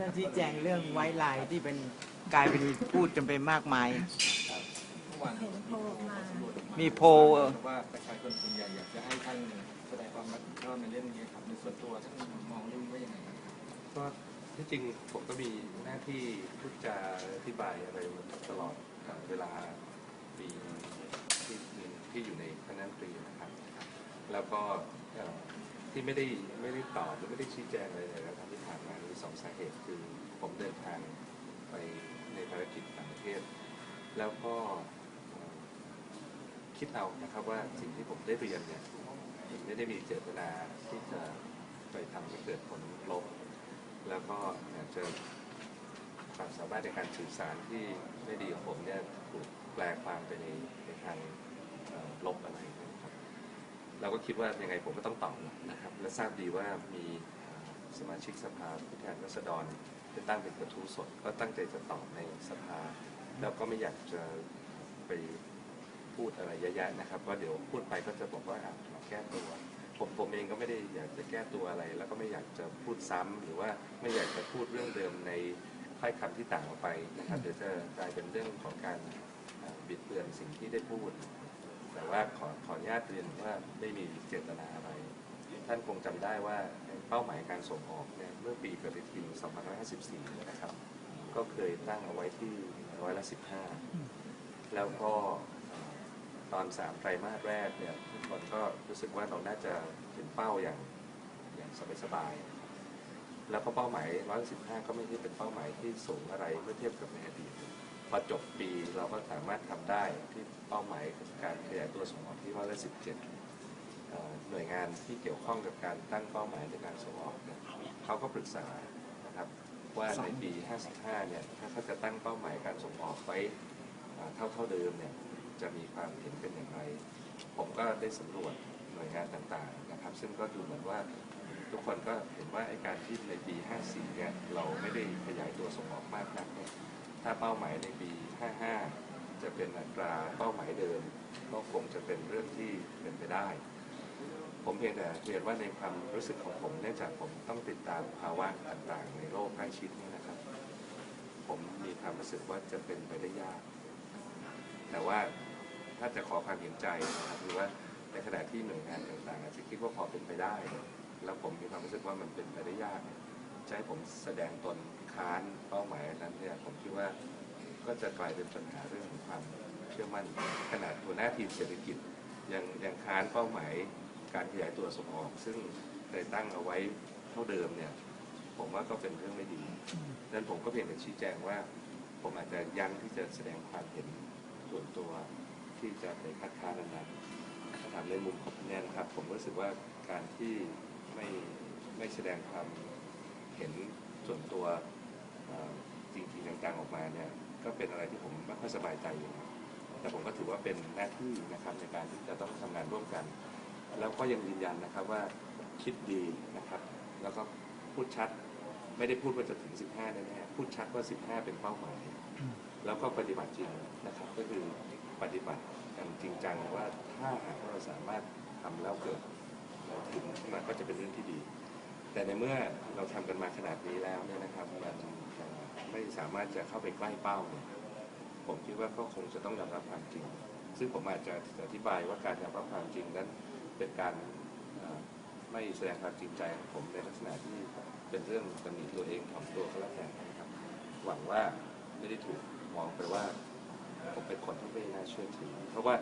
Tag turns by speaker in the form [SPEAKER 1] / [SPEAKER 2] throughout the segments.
[SPEAKER 1] ท่านชี้แจงเรื่องไว้ลายที่เป็นกลายเป็นพูดจนไปมากมาย
[SPEAKER 2] เห็
[SPEAKER 3] นโผล่มา
[SPEAKER 1] มีโพลเออ
[SPEAKER 2] ว่าประชาชนส่วนใหญ่อยากจะให้ท่านแสดงความรับผิดชอบในเรื่องนี้ครับในส่วนตัวท่านมองเรื่องนี้ว่ายังไงครับ
[SPEAKER 4] ก็ที่จริงผมก็มีหน้าที่พูดจาอธิบายอะไรมาตลอดเวลาปีที่ที่อยู่ในคณะรัฐมนตรีนะครับ แล้วก็เอ่อ ที่ไม่ได้ไม่ได้ตอบหรือไม่ได้ชี้แจงอะไรเลยนะครับที่ผ่านมามีสองสาเหตุคือผมเดินทางไปในภารกิจต่างประเทศ แล้วก็คิดเอานะครับว่าสิ่งที่ผมได้เรียนเนี่ยไม่ได้มีเจตนาที่จะไปทำให้เกิดผลลบ แล้วก็อาจจะความสามารถในการสื่อสารที่ไม่ดีของผมเนี่ยถูกแปลความไปในในทางเอ่อลบอะไรนะครับ เราก็คิดว่ายังไงผมก็ต้องตอบนะครับ และทราบดีว่ามีสมาชิกสภาผู้แทนราษฎรจะตั้งเป็นกระทู้สด ก็ตั้งใจจะตอบในสภา แล้วก็ไม่อยากจะไปพูดอะไรเยอะแยะนะครับว่าเดี๋ยวพูดไปก็จะบอกว่าอะแก้ตัว ผมผมเองก็ไม่ได้อยากจะแก้ตัวอะไร แล้วก็ไม่อยากจะพูดซ้ำหรือว่าไม่อยากจะพูดเรื่องเดิมในถ้อยคำที่ต่างออกไปนะครับเดี๋ยวจะกลายเป็นเรื่องของการบิดเบือนสิ่งที่ได้พูด แต่ว่าขอขออนุญาตเรียนว่าไม่มีเจตนาอะไร ท่านคงจำได้ว่าเป้าหมายการส่งออกเนี่ยเมื่อปีปฏิทิน2554 นะครับ ก็เคยตั้งเอาไว้ที่ร้อยละ 15 แล้วก็ตอนสามไตรมาสแรกเนี่ยทุกคนก็รู้สึกว่าเราน่าจะถึงเป้าอย่างอย่างสบายๆแล้วก็เป้าหมาย 115 ก็ไม่ใช่เป็นเป้าหมายที่สูงอะไรเมื่อเทียบกับในอดีต พอจบปีเราก็สามารถทำได้ที่เป้าหมายการขยายตัวส่งออกที่ร้อยละ17 หน่วยงานที่เกี่ยวข้องกับการตั้งเป้าหมายในการส่งออกเนี่ยเขาก็ปรึกษานะครับว่าในปี 55 เนี่ยถ้าเขาจะตั้งเป้าหมายการส่งออกไว้เท่าเท่าเดิมเนี่ยจะมีความเห็นเป็นอย่างไร ผมก็ได้สำรวจหน่วยงานต่างๆนะครับ ซึ่งก็ดูเหมือนว่าทุกคนก็เห็นว่าไอ้การที่ในปี 54 เนี่ยเราไม่ได้ขยายตัวส่งออกมากนักเนี่ย ถ้าเป้าหมายในปี 55 จะเป็นอัตราเป้าหมายเดิม ก็คงจะเป็นเรื่องที่เป็นไปได้ ผมเพียงแต่เรียนว่าในความรู้สึกของผมเนื่องจากผมต้องติดตามภาวะต่างๆ ในโลกใกล้ชิดนี่นะครับ ผมมีความรู้สึกว่าจะเป็นไปได้ยาก แต่ว่าถ้าจะขอความเห็นใจนะครับคือว่าในขณะที่หน่วยงานต่างๆอาจจะคิดว่าพอเป็นไปได้ แล้วผมมีความรู้สึกว่ามันเป็นไปได้ยากจะให้ผมแสดงตน ค้านเป้าหมายนั้นเนี่ยผมคิดว่าก็จะกลายเป็นปัญหาเรื่องของความเชื่อมั่น ขนาดหัวหน้าทีมเศรษฐกิจยังยังค้านเป้าหมายการขยายตัวส่งออก ซึ่งเคยตั้งเอาไว้เท่าเดิมเนี่ยผมว่าก็เป็นเรื่องไม่ดีนั้นผมก็เพียงแต่ชี้แจงว่า ผมอาจจะยังที่จะแสดงความเห็นส่วนตัวที่จะไปคัดค้านนั้นถาถามในมุมของผมเนี่ยนะครับ ผมรู้สึกว่าการที่ไม่ไม่แสดงความเห็นส่วนตัว จริงๆต่างๆออกมาเนี่ยก็เป็นอะไรที่ผมไม่ค่อยสบายใจอยู่นะแต่ผมก็ถือว่าเป็นหน้าที่นะครับในการที่จะต้องทำงานร่วมกัน แล้วก็ยังยืนยันนะครับว่าคิดดีนะครับ แล้วก็พูดชัดไม่ได้พูดว่าจะถึง 15 แน่ๆพูดชัดว่า 15 เป็นเป้าหมาย แล้วก็ปฏิบัติจริงนะครับ ก็คือปฏิบัติกันจริงจังว่าถ้าหากเราสามารถทำแล้วเกิดถึงขึ้นมาก็จะเป็นเรื่องที่ดี แต่ในเมื่อเราทำกันมาขนาดนี้แล้วเนี่ยนะครับมัน ไม่สามารถจะเข้าไปใกล้เป้าเนี่ยผมคิดว่าก็คงจะต้องยอมรับความจริง ซึ่งผมอาจจะอธิบายว่าการยอมรับความจริงนั้นเป็นการไม่แสดงความจริงใจของผมในลักษณะที่เป็นเรื่องตำหนิตัวเองของตัวเขาแล้วกันนะครับ หวังว่าไม่ได้ถูกมองไปว่าผมเป็นคนที่ไม่น่าเชื่อถือ เพราะว่า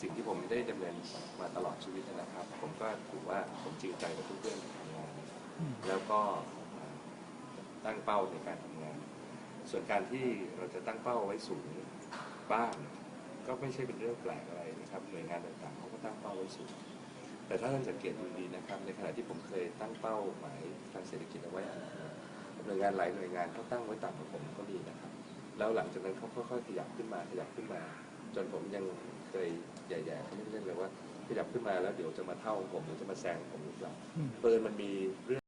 [SPEAKER 4] สิ่งที่ผมได้ดำเนินมาตลอดชีวิตนะครับ ผมก็ถือว่าผมจริงใจกับทุกเรื่องที่ทำงานแล้วก็ ตั้งเป้าในการทำงาน ส่วนการที่เราจะตั้งเป้าไว้สูงบ้างก็ไม่ใช่เป็นเรื่องแปลกอะไรนะครับหน่วยงานต่างๆเขาก็ตั้งเป้าไว้สูงแต่ถ้าท่านสังเกตดูดีนะครับ ในขณะที่ผมเคยตั้งเป้าหมายทางเศรษฐกิจเอาไว้หน่วยงานหลายหน่วยงานเขาตั้งไว้ต่ำกว่าผมก็มีนะครับ แล้วหลังจากนั้นเขาค่อยๆขยับขึ้นมาขยับขึ้นมา จนผมยังเคยแย่ๆเขาไม่เล่นเลยว่าขยับขึ้นมาแล้วเดี๋ยวจะมาเท่าผมหรือจะมาแซงผมหรือเปล่าเปินมันมีเรื่อง